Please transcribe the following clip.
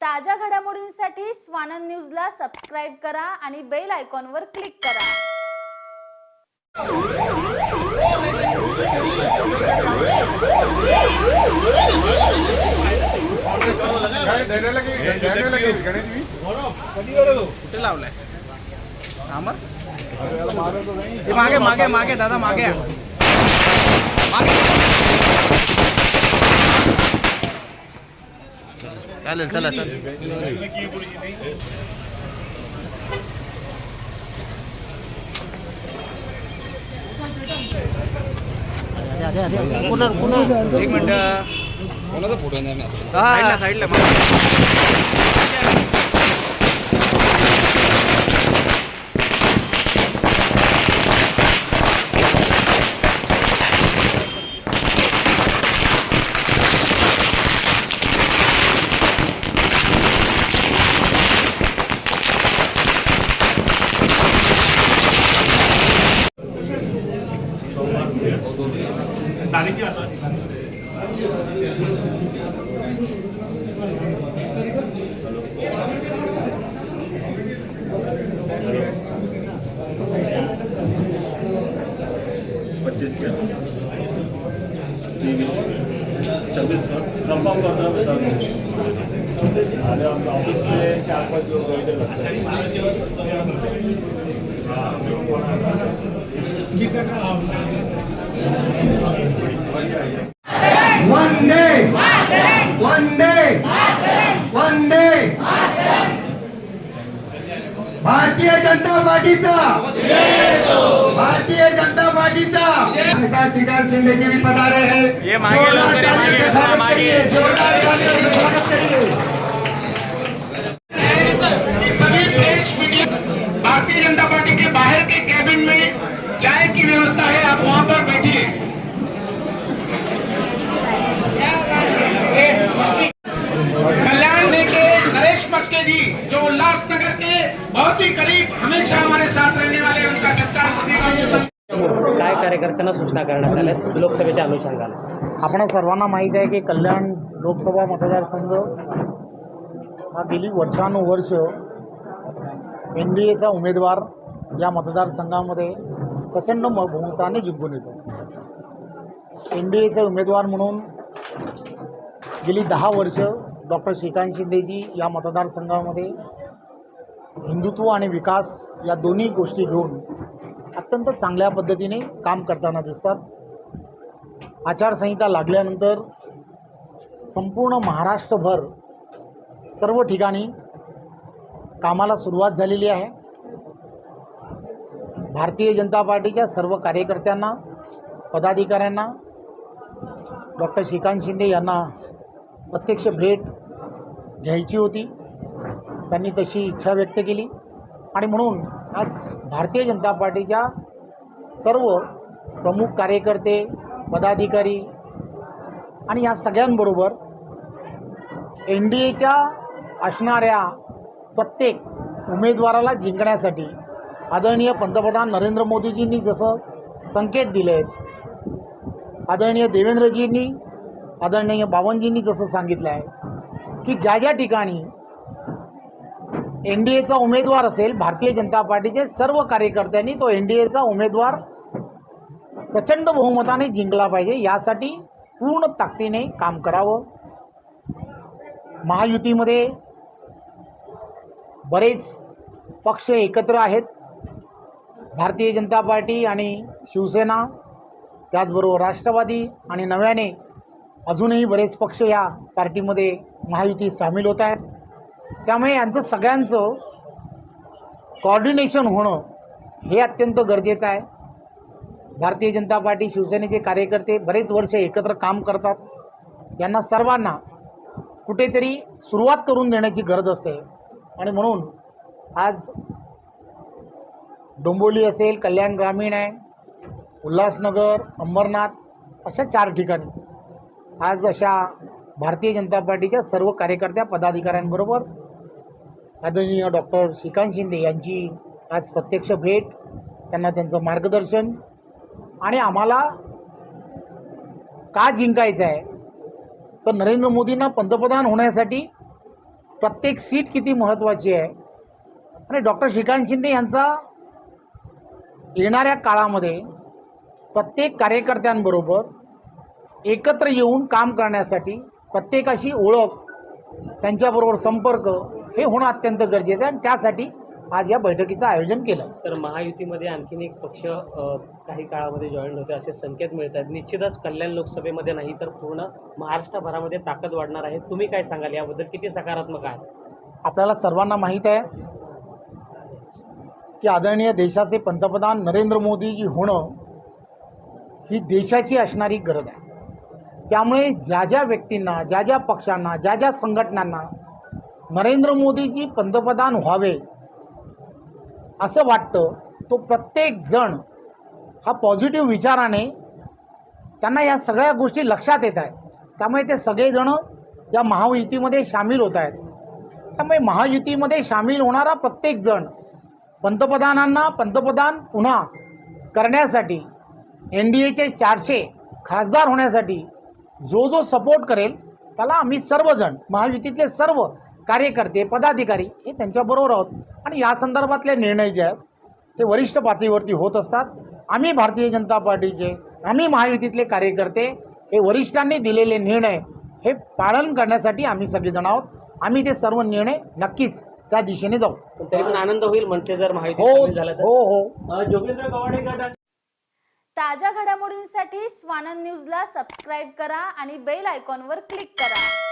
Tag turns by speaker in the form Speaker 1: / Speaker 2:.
Speaker 1: ताज्या घडामोडींसाठी स्वानंद न्यूजला सबस्क्राईब करा आणि बेल आयकॉनवर क्लिक करा
Speaker 2: लावलाय मागे मागे मागे दादा मागे चालेल चला चल. एक मिनिट. साईडला साईडला
Speaker 3: पच्चीस का. छब्बीस का. कंफर्म कर रहा आमच्या ऑफिस से चार पाच लोक वगैरे
Speaker 4: वंदे वंदे वंदे भारतीय जनता पार्टीचा. भारतीय जनता पार्टीचा. विकास श्रीकांत शिंदे जी भी पधारे हैं.
Speaker 2: ये मागे लोग करे, मागे,
Speaker 4: जोरदार
Speaker 2: हाँ,
Speaker 4: करिए, जोरदार तालियों स्वागत करिए.
Speaker 5: सभी मीडिया भारतीय जनता पार्टी के बाहर हमेशा हमारे साथ रहने वाले उनका सत्कार
Speaker 6: काय कार्यकर्त्यांना सूचना करण्यात आल्या? लोकसभेच्या अनुषंगाने.
Speaker 7: आपण सर्वांना माहीत आहे की कल्याण लोकसभा मतदारसंघ हा गेली वर्षानुवर्ष एन डी एचा उमेदवार या मतदारसंघामध्ये प्रचंड म बहुमताने जिंकून येतो. एन डी एचे उमेदवार म्हणून गेली दहा वर्ष डॉक्टर श्रीकांत शिंदेजी या मतदारसंघामध्ये हिंदुत्व आणि विकास या दोन्ही गोष्टी घेऊन अत्यंत चांगल्या पद्धतीने काम करताना दिसतात. आचारसंहिता लागल्यानंतर संपूर्ण महाराष्ट्रभर सर्व ठिकाणी कामाला सुरुवात झालेली आहे. भारतीय जनता पार्टीच्या सर्व कार्यकर्त्यांना पदाधिकाऱ्यांना डॉक्टर श्रीकांत शिंदे यांना प्रत्यक्ष भेट घ्यायची होती. त्यांनी तशी इच्छा व्यक्त केली. आणि म्हणून आज भारतीय जनता पार्टीच्या सर्व प्रमुख कार्यकर्ते पदाधिकारी आणि या सगळ्यांबरोबर एन डी एच्या असणाऱ्या प्रत्येक उमेदवाराला जिंकण्यासाठी आदरणीय पंतप्रधान नरेंद्र मोदीजींनी जसं संकेत दिले आहेत आदरणीय देवेंद्रजींनी आदरणीय बावनजींनी जसं सांगितलं आहे की ज्या ज्या ठिकाणी एन डी एचा उमेदवार असेल भारतीय जनता पार्टीचे सर्व कार्यकर्त्यांनी तो एन डी एचा उमेदवार प्रचंड बहुमताने जिंकला पाहिजे. यासाठी पूर्ण ताकदीने काम करावं. महायुतीमध्ये बरेच पक्ष एकत्र आहेत. भारतीय जनता पार्टी आणि शिवसेना त्याचबरोबर राष्ट्रवादी आणि नव्याने अजूनही बरेच पक्ष या पार्टीमध्ये महायुती सामील होत आहेत. त्यामुळे यांचं सगळ्यांचं कॉर्डिनेशन होणं हे अत्यंत गरजेचं आहे. भारतीय जनता पार्टी शिवसेनेचे कार्यकर्ते बरेच वर्ष एकत्र काम करतात. यांना सर्वांना कुठेतरी सुरुवात करून देण्याची गरज असते. आणि म्हणून आज डोंबोली असेल कल्याण ग्रामीण आहे उल्हासनगर अंबरनाथ अशा चार ठिकाणी आज अशा भारतीय जनता पार्टीच्या सर्व कार्यकर्त्या पदाधिकाऱ्यांबरोबर आदरणीय डॉक्टर श्रीकांत शिंदे यांची आज प्रत्यक्ष भेट त्यांना त्यांचं मार्गदर्शन आणि आम्हाला का जिंकायचं आहे? तर नरेंद्र मोदींना पंतप्रधान होण्यासाठी प्रत्येक सीट किती महत्त्वाची आहे? आणि डॉक्टर श्रीकांत शिंदे यांचा येणाऱ्या काळामध्ये प्रत्येक कार्यकर्त्यांबरोबर एकत्र येऊन काम करण्यासाठी प्रत्येकाशी ओळख त्यांच्याबरोबर संपर्क हे होणं अत्यंत गरजेचं आहे आणि त्यासाठी आज या बैठकीचं आयोजन केलं.
Speaker 6: तर महायुतीमध्ये आणखीन एक पक्ष काही काळामध्ये जॉईन होते असे संकेत मिळत आहेत. निश्चितच कल्याण लोकसभेमध्ये नाही तर पूर्ण महाराष्ट्रभरामध्ये ताकद वाढणार आहे. तुम्ही काय सांगाल? याबद्दल किती सकारात्मक आहात?
Speaker 7: आपल्याला सर्वांना माहीत आहे की आदरणीय देशाचे पंतप्रधान नरेंद्र मोदीजी होणं ही देशाची असणारी गरज आहे. त्यामुळे ज्या ज्या व्यक्तींना ज्या ज्या पक्षांना ज्या ज्या संघटनांना नरेंद्र मोदीजी पंतप्रधान व्हावे असं वाटतं तो प्रत्येक जण हा पॉझिटिव्ह विचाराने त्यांना या सगळ्या गोष्टी लक्षात येत आहेत. त्यामुळे ते सगळेजणं या महायुतीमध्ये सामील होत आहेत. त्यामुळे महायुतीमध्ये सामील होणारा प्रत्येकजण पंतप्रधानांना पंतप्रधान पुन्हा करण्यासाठी एन डी एचे चारशे खासदार होण्यासाठी जो जो सपोर्ट करेल त्याला आम्ही सर्वजण महायुतीतले सर्व कार्यकर्ते पदाधिकारी हे त्यांच्याबरोबर आहोत. आणि या संदर्भातले निर्णय जे आहेत ते वरिष्ठ पातळीवरती होत असतात. आम्ही भारतीय जनता पार्टीचे आम्ही महायुतीतले कार्यकर्ते हे वरिष्ठांनी दिलेले निर्णय हे पालन करण्यासाठी आम्ही सगळेजण आहोत. आम्ही ते सर्व निर्णय नक्कीच त्या दिशेने जाऊ.
Speaker 6: तरी पण आनंद होईल मनसे जर महायुतीत
Speaker 7: हो
Speaker 6: सामील झाला तर.
Speaker 7: हो हो.
Speaker 6: अ, जोगेंद्र गवाडे गट
Speaker 1: ताज्या घडामोडींसाठी स्वानंद न्यूजला सबस्क्राईब करा आणि बेल आयकॉनवर क्लिक करा.